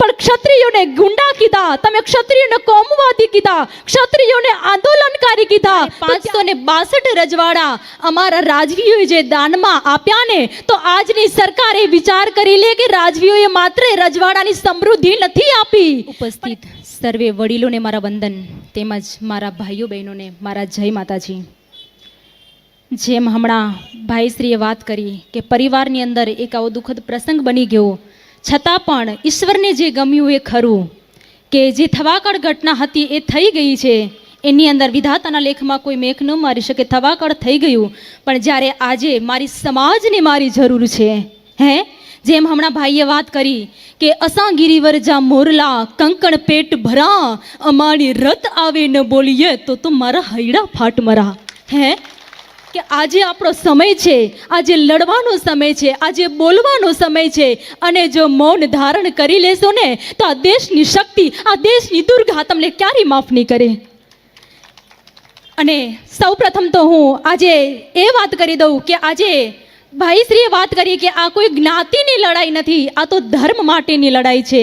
પણ ક્ષત્રિયોને ગુંડા કીધા. તમે ક્ષત્રિયોને કોમવાદી કીધા. ક્ષત્રિયોને આંદોલનકારી કીધા. પાંચસો ને બાસઠ રજવાડા અમારા રાજવીઓએ જે દાનમાં આપ્યા ને તો આજની સરકારે વિચાર કરી લે કે રાજવીઓએ માત્ર રજવાડાની સમૃદ્ધિ નથી આપી. ઉપસ્થિત સર્વે વડીલોને મારા વંદન તેમજ મારા ભાઈઓ બહેનોને મારા જય માતાજી. જેમ હમણાં ભાઈશ્રીએ વાત કરી કે પરિવારની અંદર એક આવો દુઃખદ પ્રસંગ બની ગયો છતાં પણ ઈશ્વરને જે ગમ્યું એ ખરું કે જે થવાકળ ઘટના હતી એ થઈ ગઈ છે. એની અંદર વિધાતાના લેખમાં કોઈ મેઘ ન મારી શકે, થવાકળ થઈ ગયું. પણ જ્યારે આજે મારી સમાજને મારી જરૂર છે, હે? જેમ હમણાં ભાઈએ વાત કરી કે અસા ગિરિવર જા મોરલા કંકણ પેટ ભરા, અમારી રત આવે ન બોલીએ તો તો મારા હૈડા ફાટ મરા, હે? કે આજે આપણો સમય છે, આજે લડવાનો સમય છે, આજે બોલવાનો સમય છે, અને જો મૌન ધારણ કરી લેશો ને, તો આ દેશની શક્તિ, આ દેશની દુર્ગા તમને ક્યારેય માફ નહીં કરે. અને સૌ પ્રથમ તો હું આજે એ વાત કરી દઉં કે આજે ભાઈશ્રીએ વાત કરી કે આ કોઈ જ્ઞાતિની લડાઈ નથી, આ તો ધર્મ માટેની લડાઈ છે.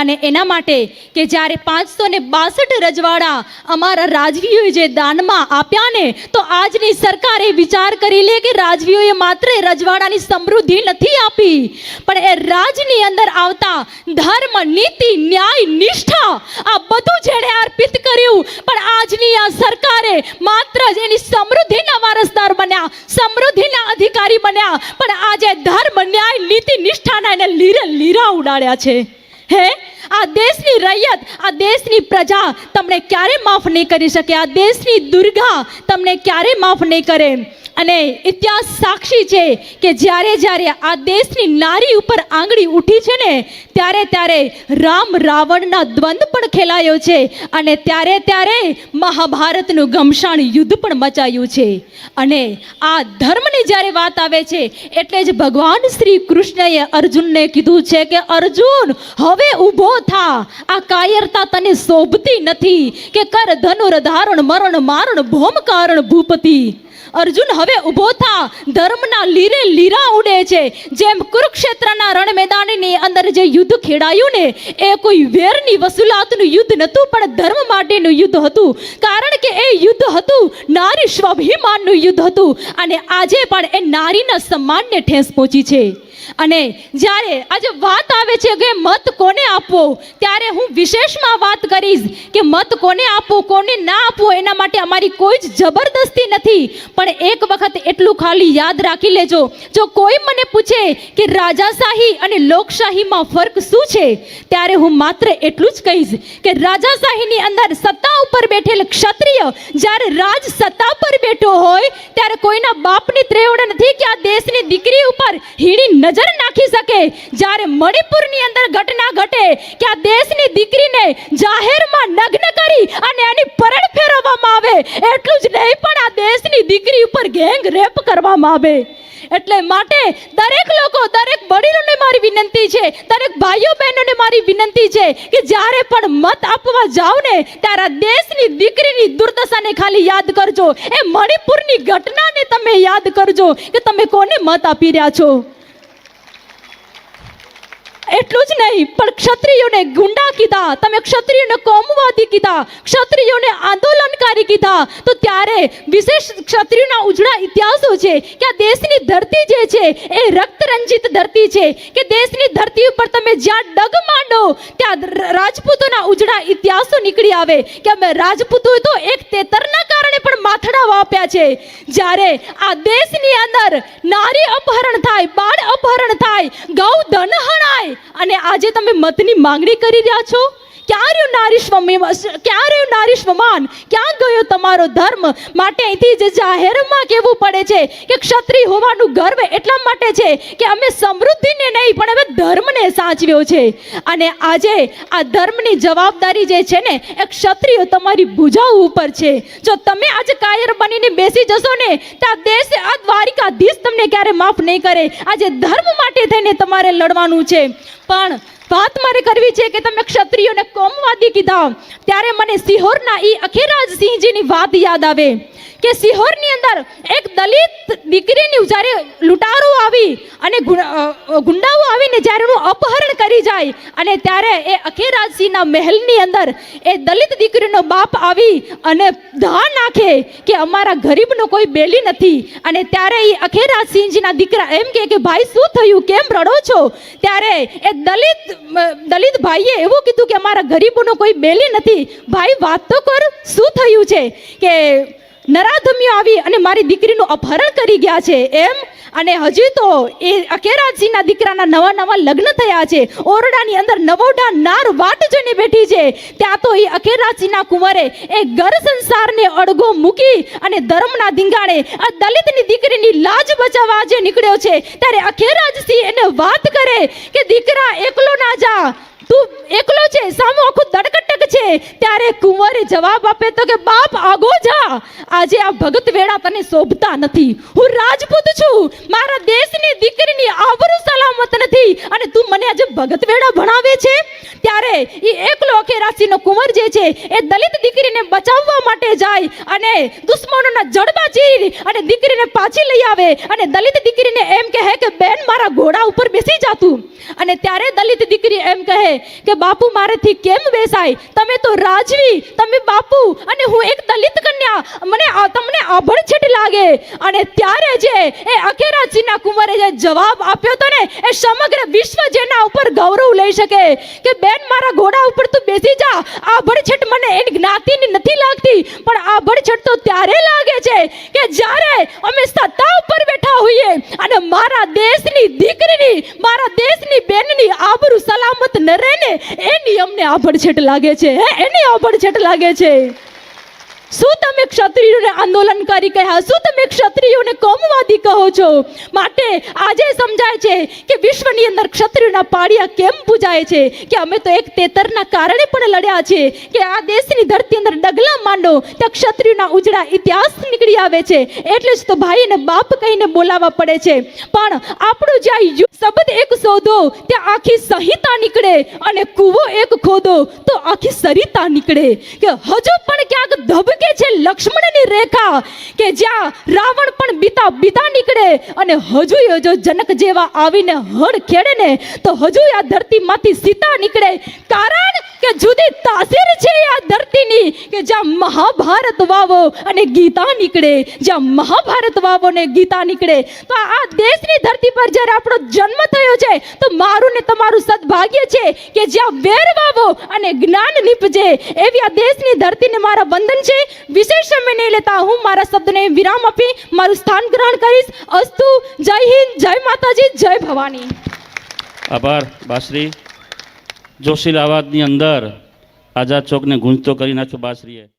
અને એના માટે કે જ્યારે પાંચસો ને બાસઠ રજવાડા અમારા રાજવીઓએ જે દાનમાં આપ્યા ને, તો આજની સરકારે વિચાર કરી લે કે રાજવીઓએ માત્ર રજવાડાની સમૃદ્ધિ નથી આપી, પણ એ રાજની અંદર આવતા ધર્મ, નીતિ, ન્યાય, નિષ્ઠા, આ બધું જેણે અર્પિત કર્યું, પણ આજની આ સરકારે માત્ર જ એની સમૃદ્ધિના વારસદાર બન્યા, સમૃદ્ધિના અધિકારી બન્યા. પણ આજે ધર્મ, ન્યાય, નીતિ, નિષ્ઠાના એને લીરે લીરા ઉડાડ્યા છે. હે? આ દેશની રૈયત, આ દેશની પ્રજા તમને ક્યારે માફ નહીં કરી શકે? આ દેશની દુર્ગા તમને ક્યારે માફ નહીં કરે? અને ઇતિહાસ સાક્ષી છે કે જ્યારે જ્યારે આ દેશની નારી ઉપર આંગળી ઉઠી છે ને, ત્યારે ત્યારે રામ રાવણના દ્વંદ પણ ખેલાયો છે અને ત્યારે ત્યારે મહાભારતનું ઘમસાણ યુદ્ધ પણ મચાયું છે. અને આ ધર્મની જ્યારે વાત આવે છે, એટલે જ ભગવાન શ્રી કૃષ્ણએ અર્જુનને કીધું છે કે, અર્જુન, હવે ઊભો થા. આ કાયરતા તને શોભતી નથી કે કર ધનુર ધારણ મરણ મારણ ભોમ કારણ ભૂપતિ. અર્જુન હવે ઊભો થા. ધર્મના લીરે લીરા ઉડે છે. જેમ કુરુક્ષેત્રના રણ મેદાનની અંદર જે યુદ્ધ ખેડાયું ને, એ કોઈ વેરની વસૂલાતનું યુદ્ધ નહોતું, પણ ધર્મ માટેનું યુદ્ધ હતું. કારણ કે એ યુદ્ધ હતું નારી સ્વાભિમાનનું યુદ્ધ હતું. અને આજે પણ એ નારીના સન્માનને ઠેસ પહોંચી છે. અને જ્યારે આજે વાત આવે છે કે મત કોને આપવો, ત્યારે હું વિશેષમાં વાત કરીશ કે મત કોને આપવો, કોને ના આપવો, એના માટે અમારી કોઈ જ જબરદસ્તી નથી. પણ એક વખત એટલું ખાલી યાદ રાખી લેજો. જો કોઈ મને પૂછે કે રાજાશાહી અને લોકશાહીમાં ફરક શું છે, ત્યારે હું માત્ર એટલું જ કહીશ કે રાજાશાહીની અંદર સત્તા ઉપર બેઠેલ ક્ષત્રિય જ્યારે રાજ સત્તા પર બેઠો હોય, ત્યારે કોઈના બાપની ત્રેવડ નથી કે આ દેશની દીકરી ઉપર હીડી નજર નાખી શકે. જ્યારે મણિપુરની અંદર ઘટના ઘટે, કે આ દેશની દીકરીને જાહેરમાં નગ્ન કરી અને એની પરણ ફેરવવામાં આવે, એટલું જ નહીં પણ આ દેશની દીકરી ઉપર ગેંગ રેપ કરવામાં આવે. એટલે માટે દરેક લોકો, દરેક વડીલોને મારી વિનંતી છે, દરેક ભાઈઓ બહેનોને મારી વિનંતી છે, કે જ્યારે પણ મત આપવા જાઓ ને, ત્યારે દેશની દીકરીની દુર્દશાને ખાલી યાદ કરજો. એ મણિપુરની ઘટનાને તમે યાદ કરજો, કે તમે કોને મત આપી રહ્યા છો? એટલું જ નહીં, પણ ક્ષત્રિયોને ગુંડા કીધા તમે ક્ષત્રિયોને કોમવાદી કીધા, ક્ષત્રિયોને આંદોલનકારી કીધા. તો ત્યારે વિશેષ ક્ષત્રિયોના ઉજળા ઇતિહાસો છે કે આ દેશની ધરતી જે છે, એ રક્ત રંજિત ધરતી છે. કે દેશની ધરતી ઉપર તમે જ્યાં ડગ માંડો, ત્યાં રાજપૂતોના ઉજળા ઇતિહાસો નીકળી આવે. કે અમે રાજપૂતો તો એક તેતરના કારણે પણ માથડા વાપ્યા છે. જ્યારે આ દેશની અંદર નારી અપહરણ થાય, બાળ અપહરણ થાય, ગૌ ધન હણાય, અને આજે તમે મતની માંગણી કરી રહ્યા છો? ક્યાં રહ્યું નારી સ્વમ ક્યાં નારી સ્વમાન? ક્યાં ગયો તમારો ધર્મ? માટે અહીંથી જ જાહેરમાં કહેવું પડે છે કે ક્ષત્રિય હોવાનું ગર્વ એટલા માટે છે કે અમે સમૃદ્ધિને નહીં, પણ હવે ધર્મને સાચવ્યો છે. અને આજે આ ધર્મની જવાબદારી જે છે ને, એ ક્ષત્રિયો તમારી ભુજાઓ ઉપર છે. જો તમે આજે કાયર બનીને બેસી જશો ને, તો આ દેશ, આ દ્વારિકાધીશ તમને ક્યારે માફ નહીં કરે. આજે ધર્મ માટે થઈને તમારે લડવાનું છે. પણ વાત મારે કરવી છે કે તમે ક્ષત્રિયોને કોમવાદી કીધા. ત્યારે મને સિહોરના ઈ અખિરાજ સિંહજીની વાત યાદ આવે કે સિહોરની અંદર એક દલિત દીકરીની જ્યારે લૂંટારો આવી અને ગુંડાઓ આવીને જ્યારે એનું અપહરણ કરી જાય અને ત્યારે એ અખેરાજસિંહના મહેલની અંદર એ દલિત દીકરીનો બાપ આવી અને ધા નાખે કે અમારા ગરીબનો કોઈ બેલી નથી. અને ત્યારે એ અખેરાજસિંહજીના દીકરા એમ કહે કે, ભાઈ, શું થયું? કેમ રડો છો? ત્યારે એ દલિત દલિત ભાઈએ એવું કીધું કે અમારા ગરીબોનો કોઈ બેલી નથી. ભાઈ, વાત તો કર, શું થયું છે? કે નરાધમ્યો આવી અને મારી દીકરીનું અપહરણ કરી ગયા છે. એમ અને હજી તો એ અકેરાજસિંહના દીકરાના નવા નવા લગ્ન થયા છે. ઓરડાની અંદર નવોઢા નાર વાટ જોઈને બેઠી છે. ત્યાં તો એ અકેરાજસિંહના કુંવરે એ ઘર સંસારને અડગો મૂકી અને ધર્મના ધીંગાણે આ દલિતની દીકરીની લાજ બચાવવા જે નીકળ્યો છે. ત્યારે અખેરાજસિંહ એને વાત કરે કે, દીકરા, એકલો ના જા. તું એકલો છે, સામો આખું દડકટક છે. ત્યારે કુંવરે જવાબ આપે તો કે, બાપ, આગો જા. આજે આ ભગત વેળા તને શોભતા નથી. હું રાજપૂત છું. મારા દેશની દીકરીની આબરૂ સલામત નથી. અને તું મને આજે ભગત વેળા ભણાવે છે? ત્યારે એ એકલો અખેરાસીનો કુંવર જે છે, એ દલિત દીકરીને બચાવવા માટે જાય અને દુશ્મનોના જડબા ચીરી અને દીકરીને પાછી લઈ આવે. અને દલિત દીકરીને એમ કહે કે, બેન, મારા ઘોડા ઉપર બેસી જાતું અને ત્યારે દલિત દીકરી એમ કહે કે બાપુ મારેથી કેમ બેસાય? તમે તો રાજવી, તમે બાપુ અને હું એક દલિત કન્યા. મને તમને આભડછેટ લાગે અને ત્યારે જે એ અકેરાજીના કુંવરે જે જવાબ આપ્યો હતો ને, એ સમગ્ર વિશ્વ જેના ઉપર ગૌરવ લઈ શકે કે, બેન, મારા ઘોડા ઉપર તું બેસી જા. આ ભડછટ મને એની જ્ઞાતિની નથી લાગતી, પણ આ ભડછટ તો ત્યારે લાગે છે કે જ્યારે અમે સત્તા ઉપર બેઠા હોઈએ અને મારા દેશની દીકરીની, મારા દેશની બેનની આબરૂ સલામત ન રહે ને, એની અમને આભડછેટ લાગે છે, હે? એની આભડછેટ લાગે છે. શું તમે ક્ષત્રિયોને આંદોલન કરી કહ્યા? શું તમે ક્ષત્રિયોને કોમવાદી કહો છો? માટે આજે સમજાય છે કે વિશ્વની અંદર ક્ષત્રિયોના પાડિયા કેમ પૂજાય છે? કે અમે તો એક તેતરના કારણે પણ લડ્યા છે કે આ દેશની ધરતી અંદર ડગલા માંડો, ત્યાં ક્ષત્રિયોના ઉજળા ઇતિહાસ નીકળી આવે છે. એટલે જ તો ભાઈ અને બાપ કહીને બોલાવવા પડે છે. પણ આપણું જ્યાં શબ્દ એક શોધો, ત્યાં આખી સંહિતા નીકળે અને કૂવો એક ખોદો, તો આખી સરિતા નીકળે. કે હજુ પણ ક્યાંક કે જ્યાં રાવણ બીતા બીતા નીકળે અને હજુ જો જનક જેવા આવીને હળ ખેડે ને તો હજુ આ ધરતીમાંથી સીતા નીકળે. કારણ કે જુદી તાસીર છે આ ધરતીની કે જ્યાં મહાભારત વાવો અને ગીતા નીકળે. જ્યાં મહાભારત વાવો ને ગીતા નીકળે. તો આ દેશની ધરતી પર જ્યારે આપણો જન્મ થયો છે, તો મારું ને તમારું સદભાગ્ય છે કે જ્યાં વેર વાવો અને જ્ઞાન નીપજે. એવી આ દેશની ધરતીને મારા વંદન છે. વિશેષ સમય નહીં લેતા. હું મારા શબ્દને વિરામ આપી, મારું સ્થાન ગ્રહણ કરીશ. અસ્તુ, જય હિન્દ, જય માતાજી, જય ભવાની. આભાર બાશ્રી જોશી અવાજની અંદર આઝાદ ચોકને ગુંજતો કરી નાખ્યો બાશ્રીએ